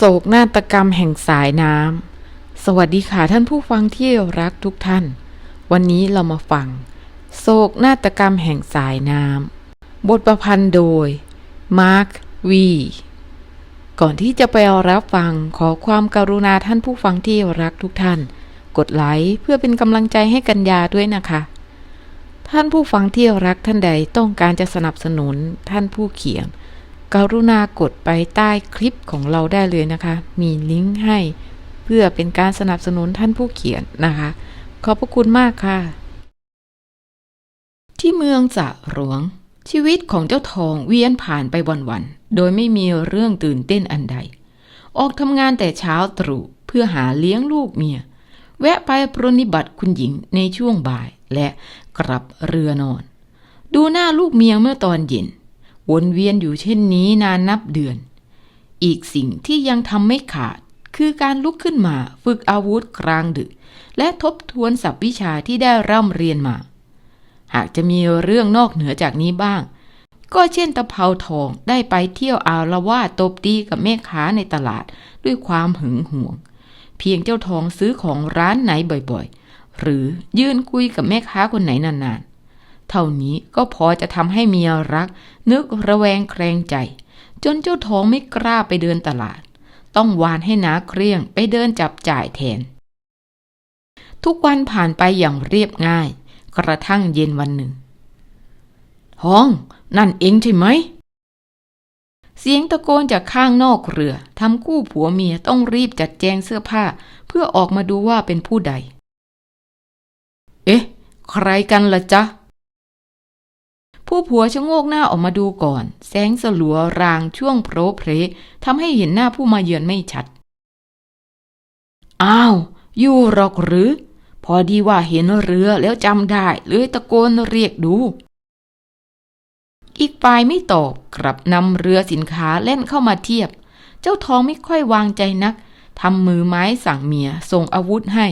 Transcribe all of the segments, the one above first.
โศกนาฏกรรมแห่งสายน้ำ สวัสดีค่ะท่านผู้ฟังที่รักทุกท่าน วันนี้เรามาฟัง โศกนาฏกรรมแห่งสายน้ำ บทประพันธ์โดย มาร์ค วี ก่อนที่จะไปรับฟังขอความกรุณาท่านผู้ฟังที่รักทุกท่าน กดไลค์เพื่อเป็นกำลังใจให้กัญญาด้วยนะคะ ท่านผู้ฟังที่รักท่านใดต้องการจะสนับสนุนท่านผู้เขียน กรุณากดไปใต้คลิปของเราได้เลยนะคะ มีลิงก์ให้เพื่อเป็นการสนับสนุนท่านผู้เขียนนะคะ ขอบพระคุณมากค่ะ ที่เมืองสะหลวง ชีวิตของเจ้าทองเวียนผ่านไปวันๆโดยไม่มีเรื่องตื่นเต้นอันใด ออกทำงานแต่เช้าตรู่เพื่อหาเลี้ยงลูกเมีย แวะไปปรนนิบัติคุณหญิงในช่วงบ่ายและกลับเรือนอน ดูหน้าลูกเมียเมื่อตอนเย็น วนเวียนอยู่เช่นนี้นานนับเดือน อีกสิ่งที่ยังทำไม่ขาด คือการลุกขึ้นมาฝึกอาวุธกลางดึก และทบทวนศัพท์วิชาที่ได้ร่ำเรียนมา หากจะมีเรื่องนอกเหนือจากนี้บ้าง ก็เช่นตะเภาทองได้ไปเที่ยวอารวาสตบตีกับแม่ค้าในตลาดด้วยความหึงหวง เพียงเจ้าทองซื้อของร้านไหนบ่อยๆ หรือยืนคุยกับแม่ค้าคนไหนนานๆ เท่านี้ก็พอจะทำให้เมียรัก นึกระแวงแคลงใจ จนเจ้าทองไม่กล้าไปเดินตลาด ต้องวานให้นาเครียงไปเดินจับจ่ายแทน ทุกวันผ่านไปอย่างเรียบง่าย กระทั่งเย็นวันหนึ่งทอง นั่นเองใช่ไหม เสียงตะโกนจากข้างนอกเรือทำคู่ผัวเมียต้องรีบจัดแจงเสื้อผ้า เพื่อออกมาดูว่าเป็นผู้ใด เอ๊ะ ใครกันล่ะจ๊ะ ผู้ผัวชะโงกหน้าออกมาดูก่อน แสงสลัวรางช่วงโพรเพลทำให้เห็นหน้าผู้มาเยือนไม่ชัด อ้าว อยู่หรอกหรือ พอดีว่าเห็นเรือแล้วจำได้เลยตะโกนเรียกดู อีกฝ่ายไม่ตอบกลับนำเรือสินค้าเล่นเข้ามาเทียบ เจ้าทองไม่ค่อยวางใจนักทำมือไม้สั่งเมียส่งอาวุธให้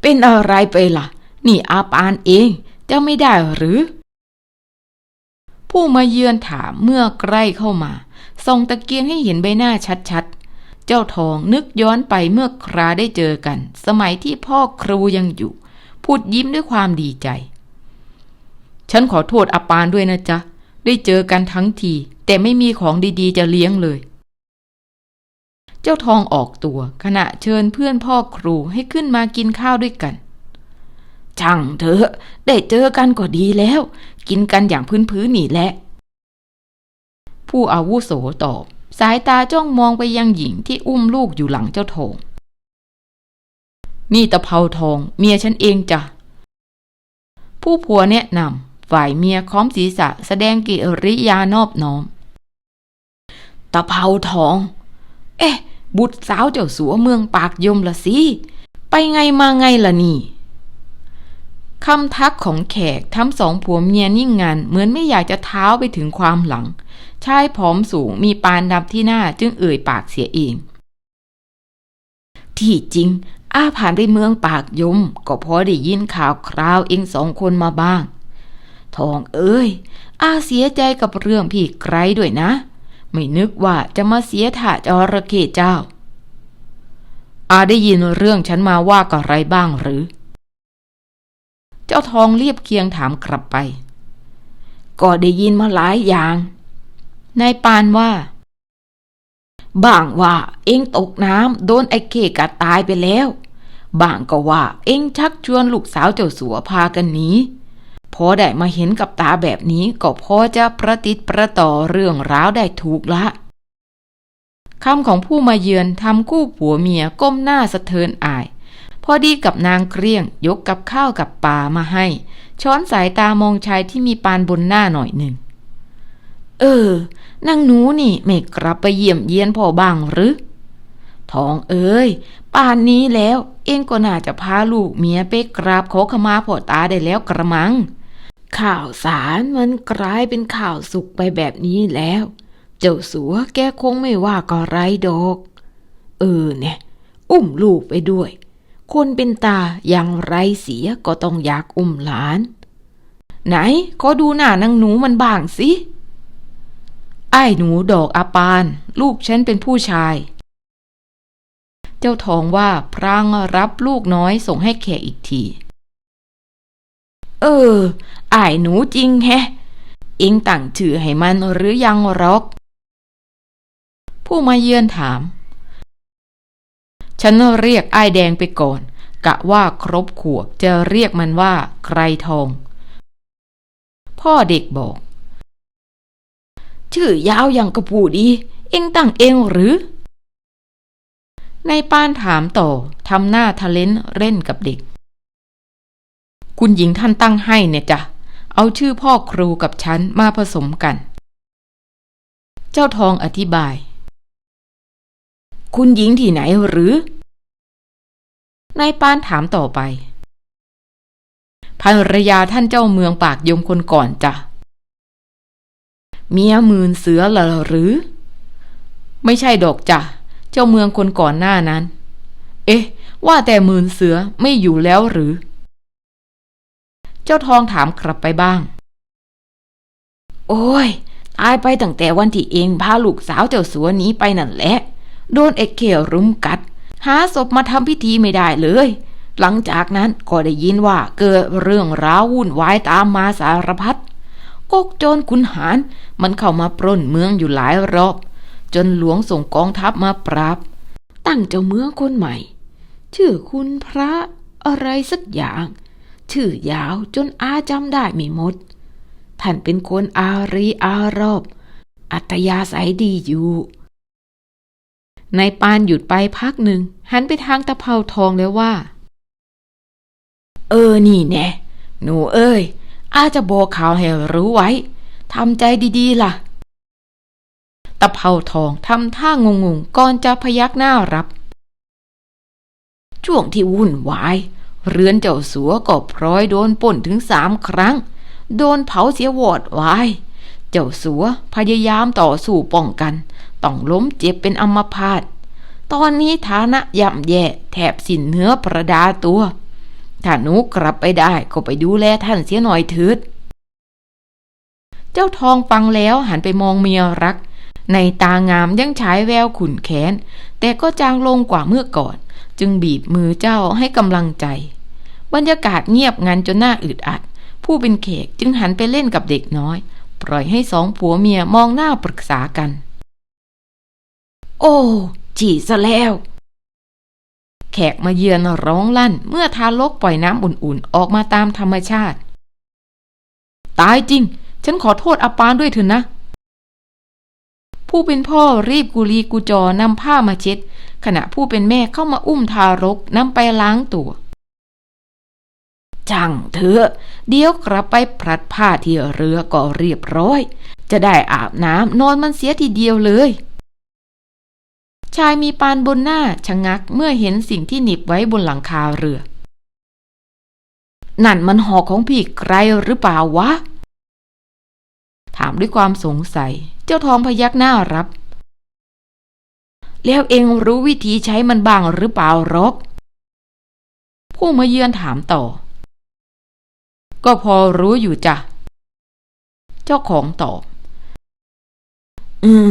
เป็นอะไรไปล่ะ นี่อาปานเอง จะไม่ได้หรือ ผู้มาเยือนถามเมื่อใกล้เข้ามาส่องตะเกียงให้เห็นใบหน้าชัดๆ เจ้าทองนึกย้อนไปเมื่อคราได้เจอกัน สมัยที่พ่อครูยังอยู่ พูดยิ้มด้วยความดีใจ ฉันขอโทษอาปานด้วยนะจ๊ะ ได้เจอกันทั้งที แต่ไม่มีของดีๆ จะเลี้ยงเลยเจ้าทองออกตัวขณะเชิญเพื่อนพ่อครูให้ขึ้นมากินข้าวด้วยกัน ช่างเถอะได้เจอกันก็ดีแล้ว กินกันอย่างพื้นๆนี่แหละ ผู้อาวุโสตอบ สายตาจ้องมองไปยังหญิงที่อุ้มลูกอยู่หลังเจ้าทองนี่ตะเภาทอง เมียฉันเองจ้ะ ผู้ผัวแนะนำฝ่ายเมียค้อมศีรษะแสดงกิริยานอบน้อม ตะเภาทอง เอ๊ะ บุตรสาวเจ้าสัวเมืองปากยมละสิ ไปไงมาไงล่ะนี่ คำทักของแขกทั้งสองผัวเมียนิ่งงานเหมือนไม่อยากจะเท้าไปถึงความหลัง ชายผอมสูงมีปานดำที่หน้าจึงเอ่ยปากเสียเอง ที่จริง อาผ่านไปเมืองปากยม ก็พอได้ยินข่าวคราวเองสองคนมาบ้าง ทองเอ้ย อาเสียใจกับเรื่องพี่ไกรด้วยนะ ไม่นึกว่าจะมาเสียถ่าจระเข้เจ้า อาได้ยินเรื่องฉันมาว่ากับไรบ้างหรือ เจ้าทองเรียบเคียงถามกลับไป ก็ได้ยินมาหลายอย่าง นายปานว่าบ้างว่าเองตกน้ำโดนไอ้เคกัดตายไปแล้วบ้างก็ว่าเองชักชวนลูกสาวเจ้าสัวพากันหนีพอได้มาเห็นกับตาแบบนี้ก็พอจะประติดประต่อเรื่องราวได้ถูกละคำของผู้มาเยือนทำคู่ผัวเมียก้มหน้าสะเทินอาย อดีกับนางเกรียง ยกกับข้าวกับปลามาให้ ช้อนสายตามองชายที่มีปานบนหน้าหน่อยหนึ่ง เออนางหนูนี่ไม่กลับไปเยี่ยมเยียนพ่อบ้างหรือทองเอ้ยป่านนี้แล้ว เองก็น่าจะพาลูกเมียไปกราบขอขมาพ่อตาได้แล้วกระมัง ข่าวสารมันกลายเป็นข่าวสุกไปแบบนี้แล้ว เจ้าสัวแกคงไม่ว่าก็ไรดอก เออเนี่ย อุ้มลูกไปด้วย คนเป็นตาอย่างไรเสียก็ต้องอยากอุ้มหลาน ไหนขอดูหน้านางหนูมันบ้างสิไอ้หนูดอกอาปาน ลูกฉันเป็นผู้ชาย เจ้าทองว่าพรางรับลูกน้อยส่งให้แขกอีกที เออไอ้หนูจริงแฮะ เอ็งตั้งชื่อให้มันหรือยังรอก ผู้มาเยือนถาม ฉันเรียกไอ้แดงไปก่อน กะว่าครบขวบจะเรียกมันว่าไกรทอง พ่อเด็กบอก ชื่อยาวอย่างกระปูดี เองตั้งเองหรือในายป้านถามต่อทำหน้าทะเลนเล่นกับเด็ก คุณหญิงท่านตั้งให้เนี่ยจ้ะ เอาชื่อพ่อครูกับฉันมาผสมกัน เจ้าทองอธิบาย คุณหญิงที่ไหนหรือนายปานถามต่อไปภรรยาท่านเจ้าเมืองปากยมคนก่อนจ้ะเมียมื่นเสือเหรอหรือ ไม่ใช่ดอกจ้ะเจ้าเมืองคนก่อนหน้านั้น เอ๊ะ ว่าแต่มื่นเสือไม่อยู่แล้วหรือ เจ้าทองถามกลับไปบ้าง โอ้ยตายไปตั้งแต่วันที่เองพาลูกสาวเจ้าสัวนี้ไปนั่นแหละ โดนเอกเขียวรุมกัด หาศพมาทำพิธีไม่ได้เลย หลังจากนั้นก็ได้ยินว่าเกิดเรื่องร้าววุ่นวายตามมาสารพัดกกโจรขุนหารมันเข้ามาปล้นเมืองอยู่หลายรอบ จนหลวงส่งกองทัพมาปราบ ตั้งเจ้าเมืองคนใหม่ ชื่อคุณพระอะไรสักอย่าง ชื่อยาวจนอาจำได้ไม่หมด ท่านเป็นคนอารีอารอบ อัตยาศัยดีอยู่ นายปานหยุดไปพักหนึ่ง หันไปทางตะเภาทองแล้วว่า เออนี่แน่หนูเอ้ย อาจะบอกข่าวให้รู้ไว้ทำใจดีๆล่ะ ตะเภาทองทำท่างงงๆก่อนจะพยักหน้ารับ ช่วงที่วุ่นวาย เรือนเจ้าสัวก็พร้อยโดนป่นถึงสามครั้ง โดนเผาเสียวอดวาย เจ้าสัวพยายามต่อสู้ป้องกัน ต้องล้มเจ็บเป็นอัมพาตตอนนี้ฐานะย่ำแย่แถบสินเนื้อประดาตัว ถ้าหนูกลับไปได้ก็ไปดูแลท่านเสียหน่อยเถิด เจ้าทองฟังแล้วหันไปมองเมียรัก ในตางามยังฉายแววขุนแค้น แต่ก็จางลงกว่าเมื่อก่อน จึงบีบมือเจ้าให้กำลังใจ บรรยากาศเงียบงันจนหน้าอึดอัด ผู้เป็นเขกจึงหันไปเล่นกับเด็กน้อย ปล่อยให้สองผัวเมียมองหน้าปรึกษากัน โอ้จีซะแล้ว แขกมาเยือนร้องลั่น เมื่อทารกปล่อยน้ำอุ่นๆ ออกมาตามธรรมชาติ ตายจริง ฉันขอโทษอาปานด้วยเถอะนะ ผู้เป็นพ่อรีบกุลีกุจอนำผ้ามาเช็ด ขณะผู้เป็นแม่เข้ามาอุ้มทารกนำไปล้างตัวจังเถอะเดี๋ยวกลับไปพลัดผ้าที่เรือก็เรียบร้อย จะได้อาบน้ำนอนมันเสียทีเดียวเลย ชายมีปานบนหน้าชะงักเมื่อเห็นสิ่งที่หนีบไว้บนหลังคาเรือ นั่นมันหอกของพี่ไกรหรือเปล่าวะ ถามด้วยความสงสัย เจ้าทองพยักหน้ารับ แล้วเองรู้วิธีใช้มันบ้างหรือเปล่ารก ผู้มาเยือนถามต่อ ก็พอรู้อยู่จ้ะ เจ้าของตอบ อืม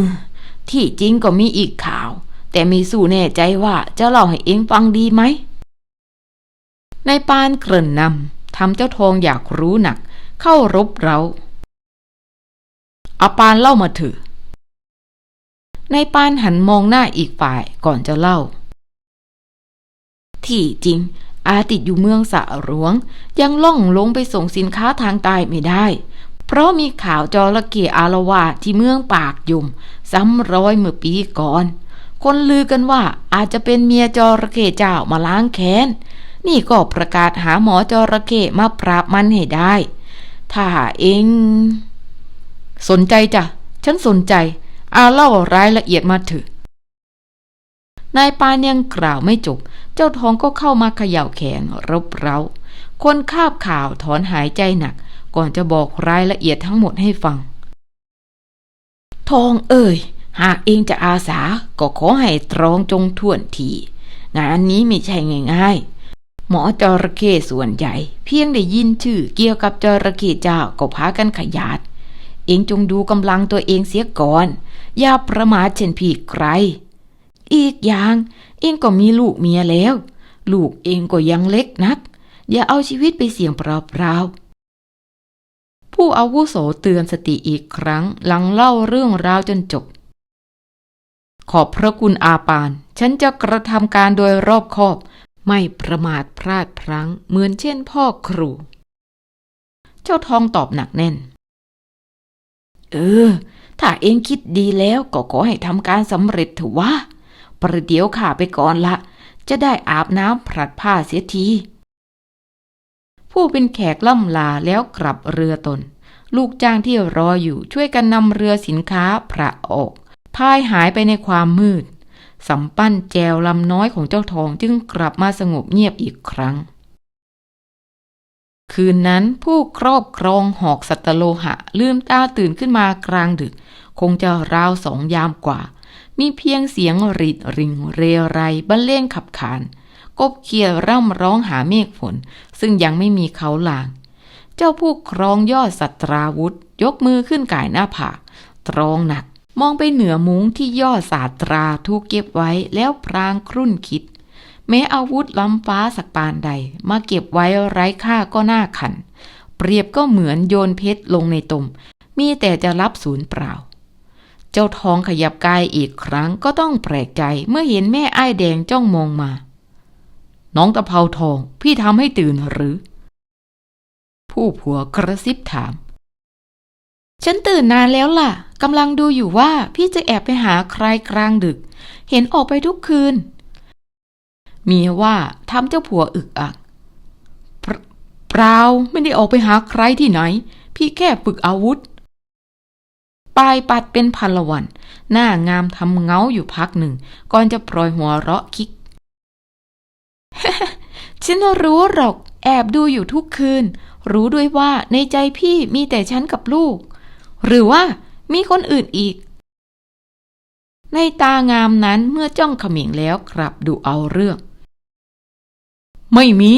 ที่จริงก็มีอีกข่าว แต่มีสู่แน่ใจว่าจะเล่าให้เองฟังดีไหมนายปานเกริ่นนำทำเจ้าทองอยากรู้หนัก เข้ารบเราอาปานเล่ามาเถอะนายปานหันมองหน้าอีกฝ่ายก่อนจะเล่า ที่จริง อาติดอยู่เมืองสะหลวง ยังล่องลงไปส่งสินค้าทางใต้ไม่ได้ เพราะมีข่าวจระเข้อารวาที่เมืองปากยุม ซ้ำร้อยเมื่อปีก่อน คนลือกันว่าอาจจะเป็นเมียจระเข้เจ้ามาล้างแค้น นี่ก็ประกาศหาหมอจระเข้มาปราบมันให้ได้ ถ้าเองสนใจจ้ะ ฉันสนใจ อาเล่ารายละเอียดมาเถอะนายปานยังกล่าวไม่จบ เจ้าทองก็เข้ามาเขย่าแขนรบเร้า คนคาบข่าวถอนหายใจหนัก ก่อนจะบอกรายละเอียดทั้งหมดให้ฟัง ทองเอ่ย หากเองจะอาสาก็ขอให้ตรองจงท่วนที งานนี้ไม่ใช่ง่ายๆ หมอจระเข้ส่วนใหญ่ เพียงได้ยินชื่อเกี่ยวกับจระเข้เจ้าก็พากันขยาดเเองจงดูกำลังตัวเองเสียก่อน อย่าประมาทเช่นพี่ใคร อีกอย่าง เองก็มีลูกเมียแล้ว ลูกเองก็ยังเล็กนัก อย่าเอาชีวิตไปเสี่ยงเปล่าๆผู้อาวุโสเตือนสติอีกครั้ง หลังเล่าเรื่องราวจนจบ ขอบพระคุณอาปาน ฉันจะกระทำการโดยรอบคอบ ไม่ประมาทพลาดพลั้ง เหมือนเช่นพ่อครู เจ้าทองตอบหนักแน่น เออ ถ้าเองคิดดีแล้วก็ขอให้ทำการสำเร็จเถอะวะ ประเดี๋ยวข้าไปก่อนละ จะได้อาบน้ำผลัดผ้าเสียที ผู้เป็นแขกล่ำลาแล้วกลับเรือตน ลูกจ้างที่รออยู่ช่วยกันนำเรือสินค้าพระออก พายหายไปในความมืดสำปั้นแจวลำน้อยของเจ้าทองจึงกลับมาสงบเงียบอีกครั้ง คืนนั้นผู้ครอบครองหอกสัตโลหะ ลืมตาตื่นขึ้นมากลางดึก คงจะราวสองยามกว่า มีเพียงเสียงรีดริงเรไรบรรเลงขับขาน กบเคียร่ำร้องหาเมฆฝน ซึ่งยังไม่มีเขาลาง เจ้าผู้ครองยอดสัตราวุธ ยกมือขึ้นก่ายหน้าผากตรองหนัก มองไปเหนือมุ้งที่ยอดสาตราถูกเก็บไว้แล้วพรางครุ่นคิด แม้อาวุธล้ำฟ้าสักปานใด มาเก็บไว้ไร้ค่าก็น่าขัน เปรียบก็เหมือนโยนเพชรลงในตม มีแต่จะรับศูนย์เปล่า เจ้าทองขยับกายอีกครั้งก็ต้องแปลกใจเมื่อเห็นแม่อ้ายแดงจ้องมองมา น้องตะเภาทองพี่ทำให้ตื่นหรือ ผู้ผัวกระซิบถาม ฉันตื่นนานแล้วล่ะกำลังดูอยู่ว่าพี่จะแอบไปหาใครกลางดึก เห็นออกไปทุกคืน เมียว่าทำเจ้าผัวอึกอักเปล่าเปล่าไม่ได้ออกไปหาใครที่ไหน พี่แค่ฝึกอาวุธปลายปัดเป็นพันละวัน หน้างามทำเงาอยู่พักหนึ่ง ก่อนจะปล่อยหัวเราะคิก ฉันรู้หรอก แอบดูอยู่ทุกคืน รู้ด้วยว่าในใจพี่มีแต่ฉันกับลูก หรือว่ามีคนอื่นอีก ในตางามนั้นเมื่อจ้องเขมิงแล้วกลับดูเอาเรื่อง ไม่มี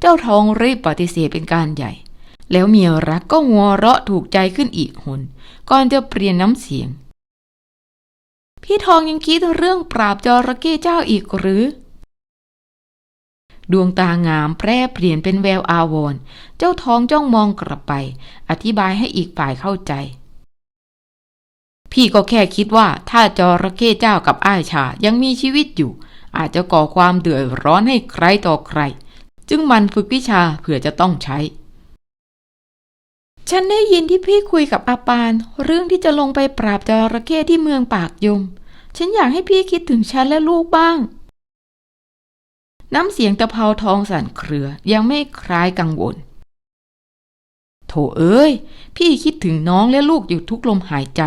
เจ้าทองรีบปฏิเสธเป็นการใหญ่ แล้วเมียรักก็หัวเราะถูกใจขึ้นอีกหนก่อนจะเปลี่ยนน้ำเสียง พี่ทองยังคิดเรื่องปราบจระเข้เจ้าอีกหรือ ดวงตางามแปรเปลี่ยนเป็นแววอาวร เจ้าทองจ้องมองกลับไป อธิบายให้อีกฝ่ายเข้าใจ พี่ก็แค่คิดว่าถ้าจระเข้เจ้ากับอ้ายชายังมีชีวิตอยู่ อาจจะก่อความเดือดร้อนให้ใครต่อใคร จึงมันฝึกวิชาเผื่อจะต้องใช้ ฉันได้ยินที่พี่คุยกับอาปาน เรื่องที่จะลงไปปราบจระเข้ที่เมืองปากยม ฉันอยากให้พี่คิดถึงฉันและลูกบ้าง น้ำเสียงตะเภาทองสั่นเครือยังไม่คลายกังวล โถเอ้ย พี่คิดถึงน้องและลูกอยู่ทุกลมหายใจ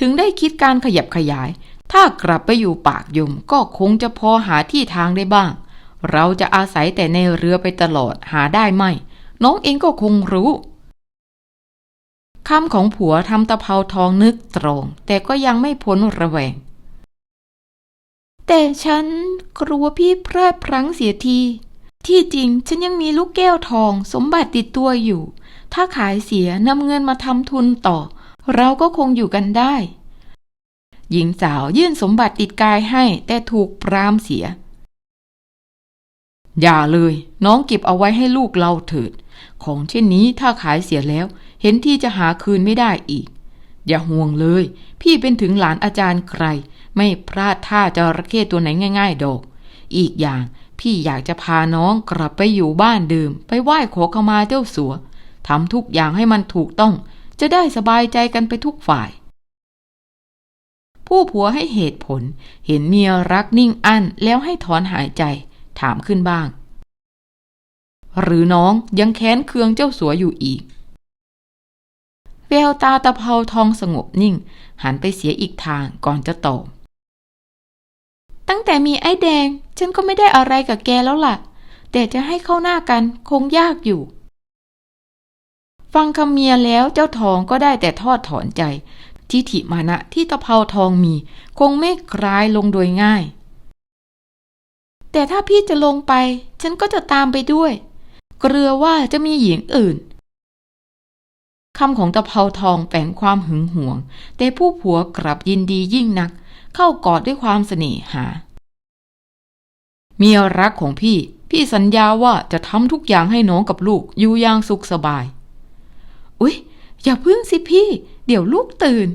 ถึงได้คิดการขยับขยาย ถ้ากลับไปอยู่ปากยมก็คงจะพอหาที่ทางได้บ้าง เราจะอาศัยแต่ในเรือไปตลอดหาได้ไหม น้องเองก็คงรู้คำของผัวทำตะเภาทองนึกตรง แต่ก็ยังไม่พ้นระแวง แต่ฉันกลัวพี่พลาดพลั้งเสียที ที่จริงฉันยังมีลูกแก้วทองสมบัติติดตัวอยู่ ถ้าขายเสียนำเงินมาทำทุนต่อ เราก็คงอยู่กันได้ หญิงสาวยื่นสมบัติติดกายให้แต่ถูกปรามเสีย อย่าเลย น้องเก็บเอาไว้ให้ลูกเราเถิด ของเช่นนี้ถ้าขายเสียแล้ว เห็นที่จะหาคืนไม่ได้อีก อย่าห่วงเลย พี่เป็นถึงหลานอาจารย์ใคร ไม่พลาดท่าจระเข้ตัวไหนง่าย ๆ ดอก อีกอย่างพี่อยากจะพาน้องกลับไปอยู่บ้านเดิม ไปไหว้ขอขมาเจ้าสัวทำทุกอย่างให้มันถูกต้อง จะได้สบายใจกันไปทุกฝ่าย ผู้ผัวให้เหตุผล เห็นเมียรักนิ่งอั้นแล้วให้ถอนหายใจ ถามขึ้นบ้าง หรือน้องยังแค้นเคืองเจ้าสัวอยู่อีกแววตาตะเภาทองสงบนิ่ง หันไปเสียอีกทางก่อนจะตอบ ตั้งแต่มีไอ้แดง ฉันก็ไม่ได้อะไรกับแกแล้วล่ะ แต่จะให้เข้าหน้ากันคงยากอยู่ ฟังคำเมียแล้วเจ้าทองก็ได้แต่ทอดถอนใจ ทิฐิมานะที่ตะเภาทองมี คงไม่คลายลงโดยง่าย แต่ถ้าพี่จะลงไป ฉันก็จะตามไปด้วย เกลือว่าจะมีหญิงอื่นคำของตะเภาทองแฝงความหึงหวง แต่ผู้ผัวกลับยินดียิ่งนัก เข้ากอดด้วยความเสน่หา เมียรักของพี่ พี่สัญญาว่าจะทำทุกอย่างให้น้องกับลูกอยู่อย่างสุขสบาย อุ๊ย อย่าพึ่งสิพี่ เดี๋ยวลูกตื่น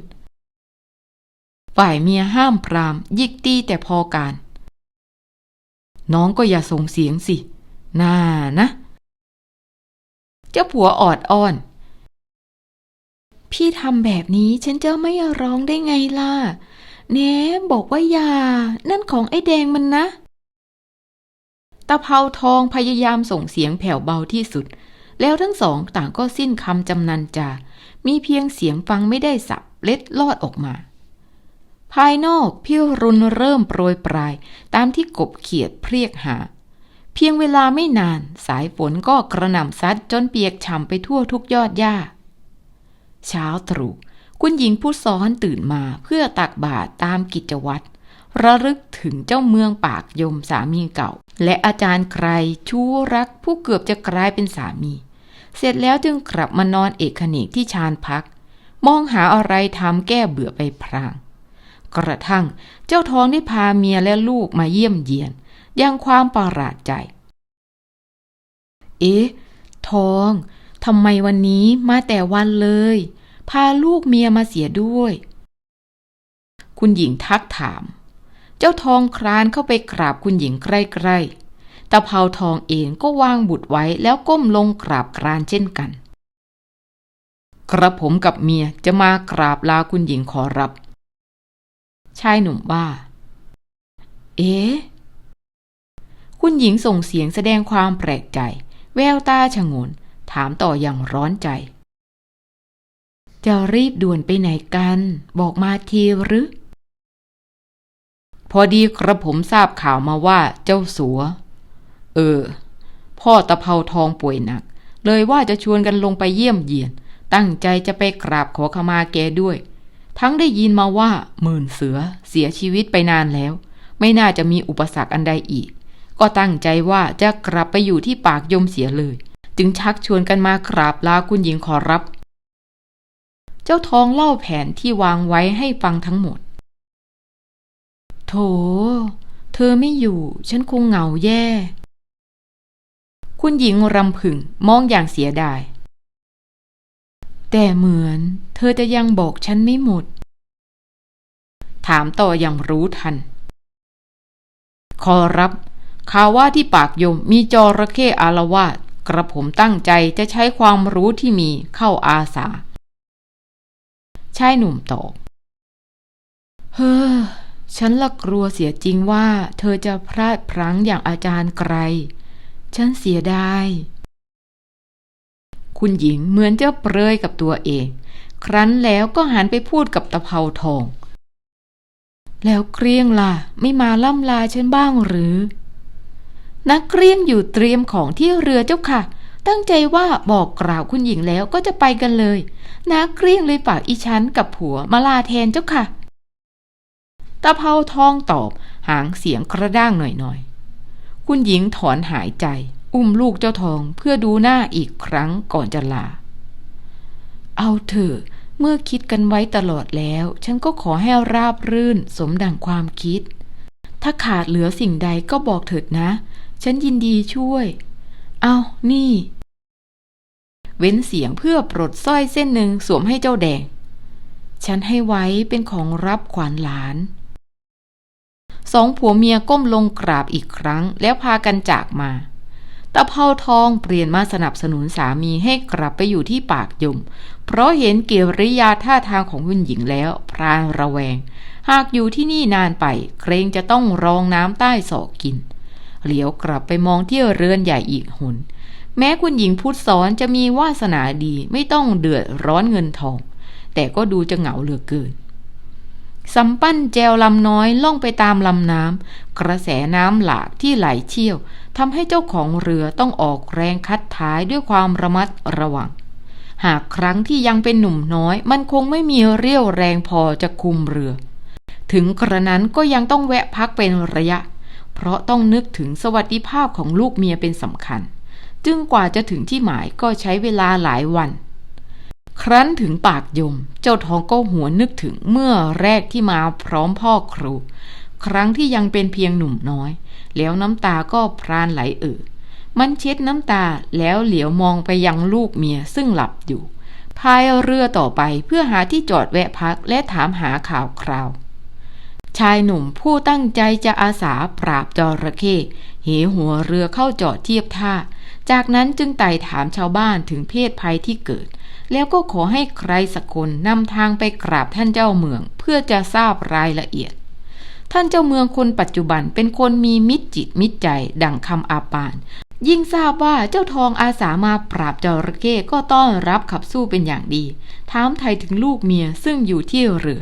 ฝ่ายเมียห้ามปรามยิกตีแต่พอการ น้องก็อย่าส่งเสียงสิ น่านะ เจ้าผัวออดอ้อนพี่ทำแบบนี้ฉันจะไม่ร้องได้ไงล่ะ แหนบอกว่าอย่านั่นของไอ้แดงมันนะ ตะเภาทองพยายามส่งเสียงแผ่วเบาที่สุด แล้วทั้งสองต่างก็สิ้นคำจำนันจา มีเพียงเสียงฟังไม่ได้สับเล็ดลอดออกมา ภายนอกพี่รุนเริ่มโปรยปลาย ตามที่กบเขียดเพรียกหา เพียงเวลาไม่นานสายฝนก็กระหน่ำซัดจนเปียกฉ่ำไปทั่วทุกยอดหญ้า เช้าตรู่ คุณหญิงผู้ซ้อนตื่นมาเพื่อตักบาตรตามกิจวัตรระลึกถึงเจ้าเมืองปากยมสามีเก่า และอาจารย์ใครชู้รักผู้เกือบจะกลายเป็นสามี เสร็จแล้วจึงกลับมานอนเอกขเนกที่ชานพัก มองหาอะไรทำแก้เบื่อไปพราง กระทั่งเจ้าท้องได้พาเมียและลูกมาเยี่ยมเยียนยังความประหลาดใจ เอ๊ะ ทองทำไมวันนี้มาแต่วันเลย พาลูกเมียมาเสียด้วย คุณหญิงทักถาม เจ้าทองครานเข้าไปกราบคุณหญิงใกล้ๆตะเภาทองเองก็วางบุตรไว้แล้วก้มลงกราบกรานเช่นกัน กระผมกับเมียจะมากราบลาคุณหญิงขอรับ ชายหนุ่มว่า เอ๊ะคุณหญิงส่งเสียงแสดงความแปลกใจ แววตาชะงน ถามต่ออย่างร้อนใจ จะรีบด่วนไปไหนกัน บอกมาทีหรือ พอดีกระผมทราบข่าวมาว่าเจ้าสัว เออ พ่อตะเภาทองป่วยหนัก เลยว่าจะชวนกันลงไปเยี่ยมเยียน ตั้งใจจะไปกราบขอขมาแกด้วย ทั้งได้ยินมาว่าหมื่นเสือเสียชีวิตไปนานแล้ว ไม่น่าจะมีอุปสรรคอันใดอีก ก็ตั้งใจว่าจะกลับไปอยู่ที่ปากยมเสียเลย จึงชักชวนกันมากราบลาคุณหญิงขอรับ เจ้าทองเล่าแผนที่วางไว้ให้ฟังทั้งหมด โถ เธอไม่อยู่ ฉันคงเหงาแย่ คุณหญิงรำพึงมองอย่างเสียดาย แต่เหมือน เธอจะยังบอกฉันไม่หมด ถามต่ออย่างรู้ทัน ขอรับข่าวว่าที่ปากยมมีจระเข้อารวาสกระผมตั้งใจจะใช้ความรู้ที่มีเข้าอาสา ชายหนุ่มตอบเฮ้อฉันละกลัวเสียจริงว่า เธอจะพลาดพลั้งอย่างอาจารย์ไกร ฉันเสียดาย คุณหญิงเหมือนจะเปรยกับตัวเอง ครั้นแล้วก็หันไปพูดกับตะเภาทอง แล้วเกรียงล่ะ ไม่มาล่ำลาฉันบ้างหรือ นักเกรียงอยู่เตรียมของที่เรือเจ้าค่ะ ตั้งใจว่าบอกกล่าวคุณหญิงแล้วก็จะไปกันเลยนักเกรียงเลยฝากอีฉันกับผัวมาลาแทนเจ้าค่ะตะเภาทองตอบหางเสียงกระด้างหน่อยๆ คุณหญิงถอนหายใจ อุ้มลูกเจ้าทองเพื่อดูหน้าอีกครั้งก่อนจะลา เอาเถอะเมื่อคิดกันไว้ตลอดแล้ว ฉันก็ขอให้ราบรื่นสมดังความคิด ถ้าขาดเหลือสิ่งใดก็บอกเถิดนะ ฉันยินดีช่วย เอานี่ เว้นเสียงเพื่อปลดสร้อยเส้นหนึ่งสวมให้เจ้าแดง ฉันให้ไว้เป็นของรับขวัญหลาน สองผัวเมียก้มลงกราบอีกครั้งแล้วพากันจากมาตะเภาทองเปลี่ยนมาสนับสนุนสามีให้กลับไปอยู่ที่ปากยม เพราะเห็นเกิริยาท่าทางของคุณหญิงแล้วพรานระแวง หากอยู่ที่นี่นานไปเกรงจะต้องรองน้ำใต้ศอกกิน เหลียวกลับไปมองที่เรือนใหญ่อีกหน แม้คุณหญิงพุทธสอนจะมีวาสนาดีไม่ต้องเดือดร้อนเงินทอง แต่ก็ดูจะเหงาเหลือเกินสำปั้นแจวลำน้อยล่องไปตามลำน้ำกระแสน้ำหลากที่ไหลเชี่ยวทำให้เจ้าของเรือต้องออกแรงคัดท้ายด้วยความระมัดระวัง หากครั้งที่ยังเป็นหนุ่มน้อย มันคงไม่มีเรี่ยวแรงพอจะคุมเรือ ถึงกระนั้นก็ยังต้องแวะพักเป็นระยะ เพราะต้องนึกถึงสวัสดิภาพของลูกเมียเป็นสำคัญ จึงกว่าจะถึงที่หมายก็ใช้เวลาหลายวัน ครั้นถึงปากยม เจ้าทองก็หัวนึกถึงเมื่อแรกที่มาพร้อมพ่อครู ครั้งที่ยังเป็นเพียงหนุ่มน้อย แล้วน้ำตาก็พรานไหลเอ่อมันเช็ดน้ำตาแล้วเหลียวมองไปยังลูกเมียซึ่งหลับอยู่พายเรือต่อไปเพื่อหาที่จอดแวะพักและถามหาข่าวคราว ชายหนุ่มผู้ตั้งใจจะอาสาปราบจระเข้เหหัวเรือเข้าจอดเทียบท่า จากนั้นจึงไต่ถามชาวบ้านถึงเพศภัยที่เกิด แล้วก็ขอให้ใครสักคนนำทางไปกราบท่านเจ้าเมือง เพื่อจะทราบรายละเอียด ท่านเจ้าเมืองคนปัจจุบันเป็นคนมีมิตรจิตมิตรใจ ดังคำอาปาน ยิ่งทราบว่าเจ้าทองอาสามาปราบจระเข้ก็ต้อนรับขับสู้เป็นอย่างดี ถามไทยถึงลูกเมียซึ่งอยู่ที่เรือ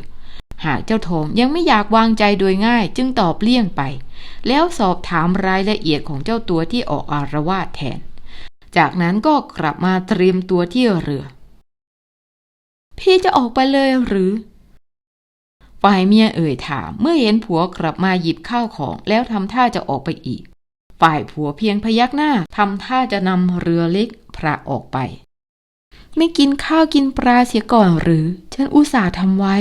หากเจ้าทองยังไม่อยากวางใจโดยง่ายจึงตอบเลี่ยงไป แล้วสอบถามรายละเอียดของเจ้าตัวที่ออกอารวาสแทน จากนั้นก็กลับมาเตรียมตัวที่เรือ พี่จะออกไปเลยหรือ ฝ่ายเมียเอ่ยถามเมื่อเห็นผัวกลับมาหยิบข้าวของแล้วทำท่าจะออกไปอีก ฝ่ายผัวเพียงพยักหน้าทำท่าจะนำเรือเล็กพระออกไป ไม่กินข้าวกินปลาเสียก่อนหรือ ฉันอุตส่าห์ทำไว้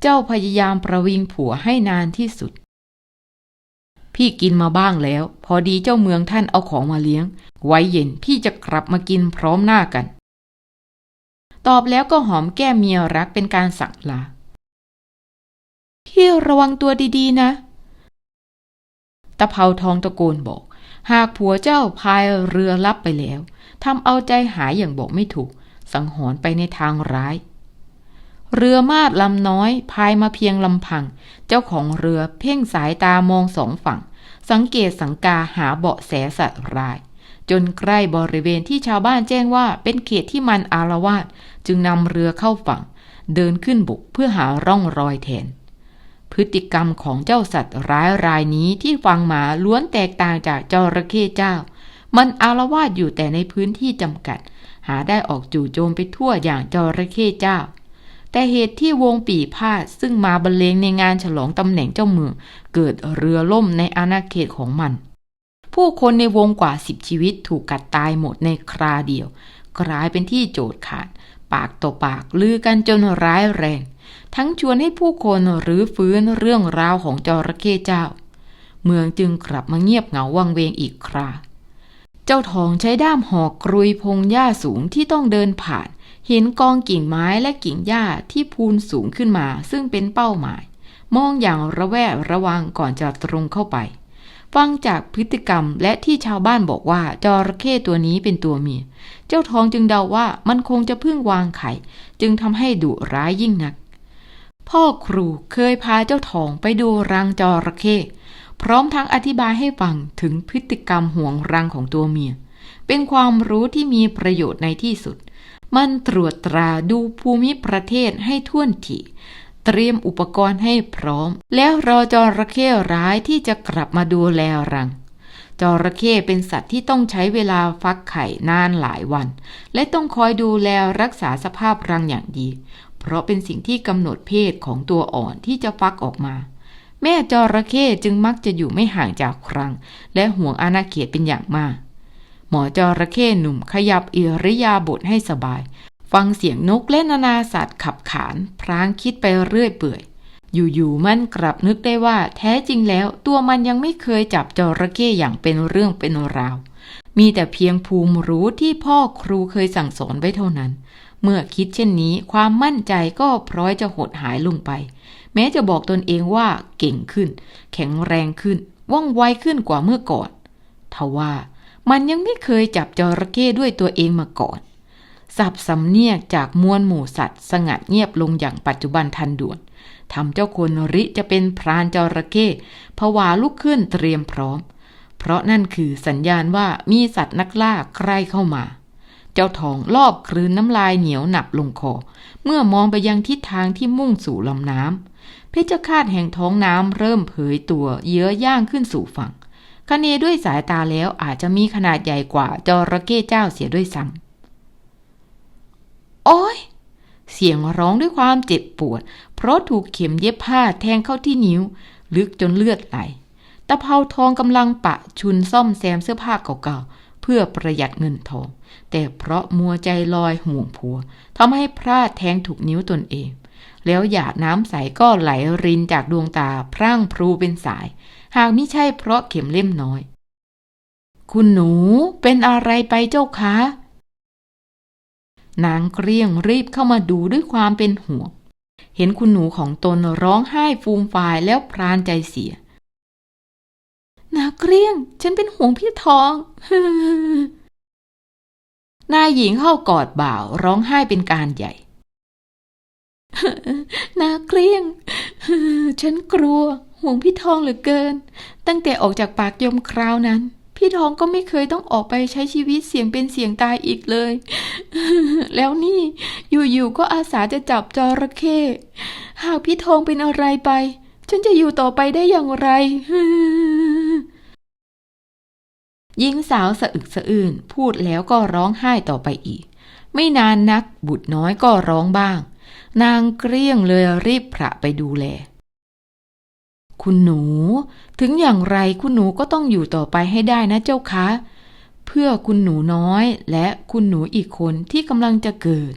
เจ้าพยายามประวิงผัวให้นานที่สุด พี่กินมาบ้างแล้ว พอดีเจ้าเมืองท่านเอาของมาเลี้ยง ไว้เย็นพี่จะกลับมากินพร้อมหน้ากัน ตอบแล้วก็หอมแก้มเมียรักเป็นการสั่งลา พี่ระวังตัวดีๆ นะ ตะเภาทองตะโกนบอก หากผัวเจ้าพายเรือลับไปแล้วทำเอาใจหายอย่างบอกไม่ถูก สังหรณ์ไปในทางร้าย เรือมาดลำน้อยพายมาเพียงลำพัง เจ้าของเรือเพ่งสายตามองสองฝั่ง สังเกตสังกาหาเบาะแสสัตว์ร้าย จนใกล้บริเวณที่ชาวบ้านแจ้งว่าเป็นเขตที่มันอารวาสจึงนำเรือเข้าฝั่ง เดินขึ้นบกเพื่อหาร่องรอยแทน พฤติกรรมของเจ้าสัตว์ร้ายรายนี้ที่ฟังมาล้วนแตกต่างจากจระเข้เจ้า มันอารวาสอยู่แต่ในพื้นที่จำกัด หาได้ออกจู่โจมไปทั่วอย่างจระเข้เจ้า แต่เหตุที่วงปีพาดซึ่งมาบรรเลงในงานฉลองตำแหน่งเจ้าเมือง เกิดเรือล่มในอาณาเขตของมัน ผู้คนในวงกว่าสิบชีวิตถูกกัดตายหมดในคราเดียว กลายเป็นที่โจดขาด ปากต่อปากลือกันจนร้ายแรง ทั้งชวนให้ผู้คนหรือฟื้นเรื่องราวของจระเข้เจ้า เมืองจึงกลับมาเงียบเหงาวังเวงอีกครา เจ้าทองใช้ด้ามหอกกรุยพงหญ้าสูงที่ต้องเดินผ่าน เห็นกองกิ่งไม้และกิ่งหญ้าที่พูนสูงขึ้นมา ซึ่งเป็นเป้าหมาย มองอย่างระแวดระวังก่อนจะตรงเข้าไป ฟังจากพฤติกรรมและที่ชาวบ้านบอกว่าจระเข้ตัวนี้เป็นตัวเมีย เจ้าทองจึงเดาว่ามันคงจะเพิ่งวางไข่ จึงทำให้ดุร้ายยิ่งนัก พ่อครูเคยพาเจ้าทองไปดูรังจระเข้พร้อมทั้งอธิบายให้ฟังถึงพฤติกรรมห่วงรังของตัวเมีย เป็นความรู้ที่มีประโยชน์ในที่สุด มันตรวจตราดูภูมิประเทศให้ท่วนถี่ เตรียมอุปกรณ์ให้พร้อม แล้วรอจระเข้ร้ายที่จะกลับมาดูแลรังจระเข้เป็นสัตว์ที่ต้องใช้เวลาฟักไข่นานหลายวัน และต้องคอยดูแลรักษาสภาพรังอย่างดี เพราะเป็นสิ่งที่กำหนดเพศของตัวอ่อนที่จะฟักออกมา แม่จระเข้จึงมักจะอยู่ไม่ห่างจากครัง และห่วงอาณาเขตเป็นอย่างมาก หมอจระเข้หนุ่มขยับอิริยาบถให้สบาย ฟังเสียงนกและนานาสัตว์ขับขาน พรางคิดไปเรื่อยเปื่อย อยู่ๆมันกลับนึกได้ว่า แท้จริงแล้ว ตัวมันยังไม่เคยจับจระเข้อย่างเป็นเรื่องเป็นราว มีแต่เพียงภูมิรู้ที่พ่อครูเคยสั่งสอนไว้เท่านั้น เมื่อคิดเช่นนี้ ความมั่นใจก็พร้อยจะหดหายลงไป แม้จะบอกตนเองว่าเก่งขึ้น แข็งแรงขึ้น ว่องไวขึ้นกว่าเมื่อก่อนทว่า มันยังไม่เคยจับจระเข้ด้วยตัวเองมาก่อนสับสำเนียกจากมวลหมู่สัตว์ สงัดเงียบลงอย่างปัจจุบันทันด่วนทำเจ้าคนริจะเป็นพรานจระเข้ผวาลุกขึ้นเตรียมพร้อม เพราะนั่นคือสัญญาณว่ามีสัตว์นักล่าใกล้เข้ามา เจ้าทองลอบคลืนน้ำลายเหนียวหนับลงคอ เมื่อมองไปยังทิศทางที่มุ่งสู่ลำน้ำเพชฌฆาตแห่งท้องน้ำเริ่มเผยตัวเยื้อย่างขึ้นสู่ฝั่ง คเนด้วยสายตาแล้วอาจจะมีขนาดใหญ่กว่าจระเข้เจ้าเสียด้วยซ้ำโอ้ยเสียงร้องด้วยความเจ็บปวด เพราะถูกเข็มเย็บผ้าแทงเข้าที่นิ้ว ลึกจนเลือดไหลตะเภาทองกำลังปะชุนซ่อมแซมเสื้อผ้าเก่าเพื่อประหยัดเงินทอง แต่เพราะมัวใจลอยห่วงผัวทำให้พลาดแทงถูกนิ้วตนเอง แล้วหยาดน้ำใสก็ไหลรินจากดวงตาพร่างพรูเป็นสาย หากม่ใช่เพราะเข็มเล่มน้อย คุณหนูเป็นอะไรไปเจ้าคะ นางเกลี้ยงรีบเข้ามาดูด้วยความเป็นห่วง เห็นคุณหนูของตนร้องไห้ฟูมฟายแล้วพรานใจเสีย นาเกลี้ยง ฉันเป็นห่วงพี่ทองนายหญิงเข้ากอดบ่าวร้องไห้เป็นการใหญ่ นาเกลี้ยง ฉันกลัว ห่วงพี่ทองเหลือเกิน ตั้งแต่ออกจากปากยมคราวนั้น พี่ทองก็ไม่เคยต้องออกไปใช้ชีวิตเสี่ยงเป็นเสี่ยงตายอีกเลย แล้วนี่อยู่ๆก็อาสาจะจับจระเข้หากพี่ทองเป็นอะไรไป ฉันจะอยู่ต่อไปได้อย่างไรหญิงสาวสะอึกสะอื้นพูดแล้วก็ร้องไห้ต่อไปอีก ไม่นานนักบุตรน้อยก็ร้องบ้าง นางเกลี้ยงเลยรีบพระไปดูแล คุณหนู ถึงอย่างไรคุณหนูก็ต้องอยู่ต่อไปให้ได้นะเจ้าคะ เพื่อคุณหนูน้อยและคุณหนูอีกคนที่กำลังจะเกิด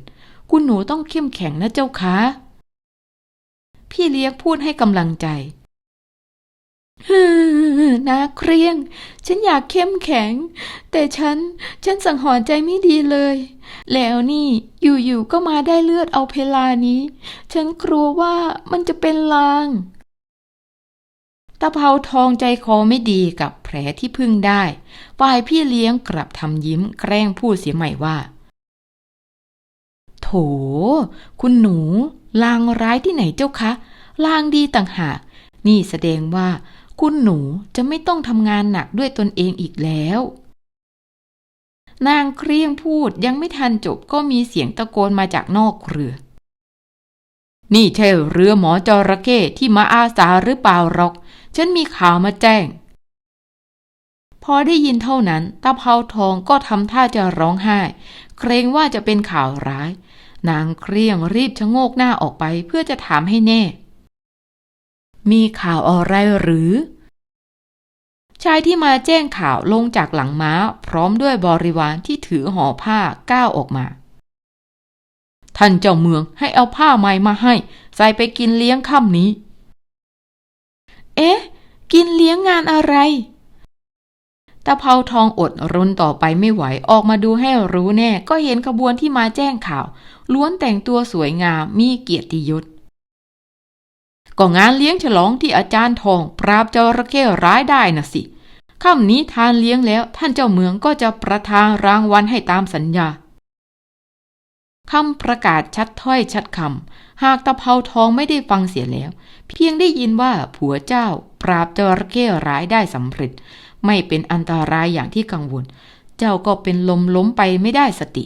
คุณหนูต้องเข้มแข็งนะเจ้าคะ พี่เลี้ยงพูดให้กำลังใจ นาเครียง ฉันอยากเข้มแข็ง แต่ฉัน ฉันสังหรณ์ใจไม่ดีเลย แล้วนี่ อยู่ๆ ก็มาได้เลือดเอาเพลานี้ ฉันกลัวว่ามันจะเป็นลาง ตะเภาทองใจคอไม่ดีกับแผลที่พึ่งได้ ฝ่ายพี่เลี้ยงกลับทำยิ้มแกล้งพูดเสียใหม่ว่า โถ คุณหนู ลางร้ายที่ไหนเจ้าคะ ลางดีต่างหาก นี่แสดงว่า คุณหนูจะไม่ต้องทำงานหนักด้วยตนเองอีกแล้ว นางเครียงพูดยังไม่ทันจบก็มีเสียงตะโกนมาจากนอกเรือ นี่ใช่เรือหมอจระเข้ที่มาอาสาหรือเปล่าหรอก ฉันมีข่าวมาแจ้ง พอได้ยินเท่านั้นตาเภาทองก็ทำท่าจะร้องไห้ เกรงว่าจะเป็นข่าวร้าย นางเครียงรีบชะโงกหน้าออกไปเพื่อจะถามให้แน่ มีข่าวอะไรหรือ ชายที่มาแจ้งข่าวลงจากหลังม้า พร้อมด้วยบริวารที่ถือห่อผ้าก้าวออกมา ท่านเจ้าเมืองให้เอาผ้าใหม่มาให้ ใส่ไปกินเลี้ยงค่ำนี้ เอ๊ะ กินเลี้ยงงานอะไรตะเภาทองอดรนต่อไปไม่ไหวออกมาดูให้รู้แน่ ก็เห็นขบวนที่มาแจ้งข่าว ล้วนแต่งตัวสวยงามมีเกียรติยศ ก็งานเลี้ยงฉลองที่อาจารย์ทอง ปราบจระเข้ร้ายได้น่ะสิค่ำนี้ทานเลี้ยงแล้วท่านเจ้าเมืองก็จะประทานรางวัลให้ตามสัญญาคำประกาศชัดถ้อยชัดคำหากตะเภาทองไม่ได้ฟังเสียแล้ว เพียงได้ยินว่าผัวเจ้า ปราบจระเข้ร้ายได้สำเร็จ ไม่เป็นอันตรายอย่างที่กังวล เจ้าก็เป็นลมล้มไปไม่ได้สติ